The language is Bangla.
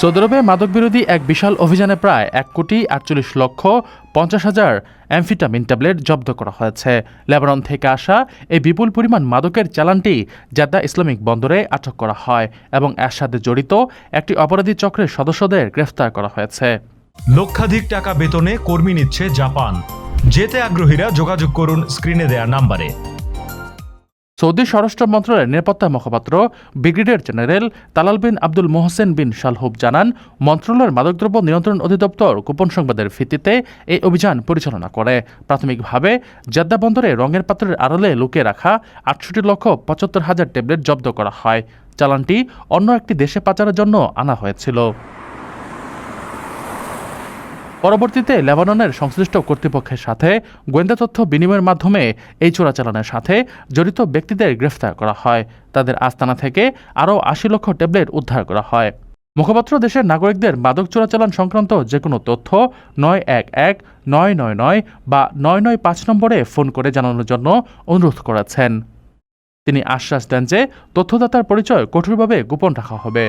সৌদি আরবে মাদক বিরোধী এক বিশাল অভিযানে প্রায় এক কোটি আটচল্লিশ লক্ষ পঞ্চাশ হাজার অ্যামফিটামিন ট্যাবলেট জব্দ করা হয়েছে। লেবানন থেকে আসা এই বিপুল পরিমাণ মাদকের চালানটি জাদ্দা ইসলামিক বন্দরে আটক করা হয় এবং এর সাথে জড়িত একটি অপরাধী চক্রের সদস্যদের গ্রেফতার করা হয়েছে। লক্ষাধিক টাকা বেতনে কর্মী নিচ্ছে জাপান। যেতে আগ্রহীরা যোগাযোগ করুন স্ক্রিনে দেয়া নাম্বারে। সৌদি স্বরাষ্ট্র মন্ত্রণালয়ের নিরাপত্তা মুখপাত্র, brigadier general Talal bin Abdul Mohsen bin Shalhoub জানান, মন্ত্রণালয়ের মাদকদ্রব্য নিয়ন্ত্রণ অধিদপ্তর গোপন সংবাদের ভিত্তিতে এই অভিযান পরিচালনা করে। প্রাথমিকভাবে জেদ্দা বন্দরে রঙের পাত্রের আড়ালে লুকিয়ে রাখা আটষট্টি লক্ষ পঁচাত্তর হাজার ট্যাবলেট জব্দ করা হয়। চালানটি অন্য একটি দেশে পাচারের জন্য আনা হয়েছিল। পরবর্তীতে লেবাননের সংশ্লিষ্ট কর্তৃপক্ষের সাথে গোয়েন্দা তথ্য বিনিময়ের মাধ্যমে এই চোরাচালানের সাথে জড়িত ব্যক্তিদের গ্রেফতার করা হয়। তাদের আস্তানা থেকে আরও আশি লক্ষ ট্যাবলেট উদ্ধার করা হয়। মুখপাত্র দেশের নাগরিকদের মাদক চোরাচালান সংক্রান্ত যে কোনো তথ্য নয় এক এক, নয় নয় নয় বা নয় নয় পাঁচ নম্বরে ফোন করে জানানোর জন্য অনুরোধ করেছেন। তিনি আশ্বাস দেন যে তথ্যদাতার পরিচয় কঠোরভাবে গোপন রাখা হবে।